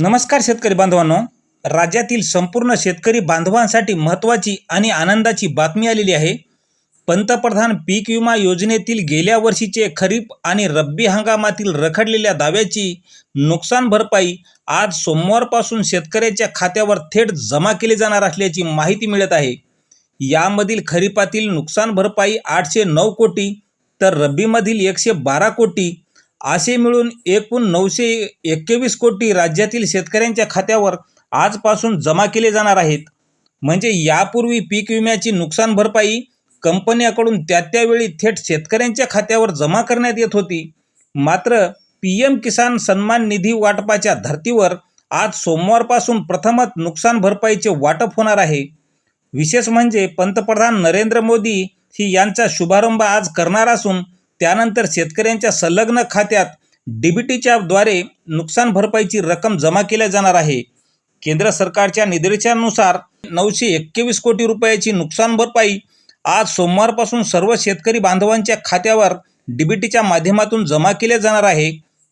नमस्कार शेतकरी बांधवांनो. राज्यातील संपूर्ण शेतकरी बांधवांसाठी महत्त्वाची आणि आनंदाची बातमी आलेली आहे. पंतप्रधान पीक विमा योजनेतील गेल्या वर्षीचे खरीप आणि रब्बी हंगामातील रखडलेल्या दाव्याची नुकसान भरपाई आज सोमवारपासून शेतकऱ्याच्या खात्यावर थेट जमा केली जाणार असल्याची माहिती मिळत आहे. यामधील खरीपातील नुकसान भरपाई आठशे नऊ कोटी तर रब्बीमधील एकशे बारा कोटी असे मिळून एकूण नऊशे एक्केवीस कोटी राज्यातील शेतकऱ्यांच्या खात्यावर आजपासून जमा केले जाणार आहेत. म्हणजे यापूर्वी पीक विम्याची नुकसान भरपाई कंपन्याकडून त्या त्यावेळी थेट शेतकऱ्यांच्या खात्यावर जमा करण्यात येत होती. मात्र पी एम किसान सन्मान निधी वाटपाच्या धर्तीवर आज सोमवारपासून प्रथमच नुकसान भरपाईचे वाटप होणार आहे. विशेष म्हणजे पंतप्रधान नरेंद्र मोदी ही यांचा शुभारंभ आज करणार असून त्यानंतर शेतकऱ्यांच्या संलग्न खात्यात डीबीटीच्या द्वारे नुकसान भरपाईची रक्कम जमा केल्या जाणार आहे. केंद्र सरकारच्या निर्देशानुसार नऊशे एक्केवीस कोटी रुपयाची नुकसान भरपाई आज सोमवारपासून सर्व शेतकरी बांधवांच्या खात्यावर डीबीटीच्या माध्यमातून जमा केल्या जाणार आहे.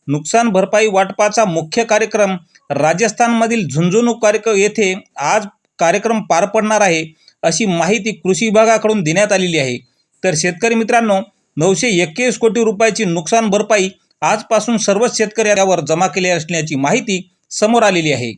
नुकसान भरपाई वाटपाचा मुख्य कार्यक्रम राजस्थानमधील झुंझुनू कार्यक्रम येथे आज कार्यक्रम पार पडणार आहे अशी माहिती कृषी विभागाकडून देण्यात आलेली आहे. तर शेतकरी मित्रांनो नऊशे एकवीस कोटी रुपयाची नुकसान भरपाई आजपासून सर्वच शेतकऱ्यावर जमा केली असल्याची माहिती समोर आलेली आहे.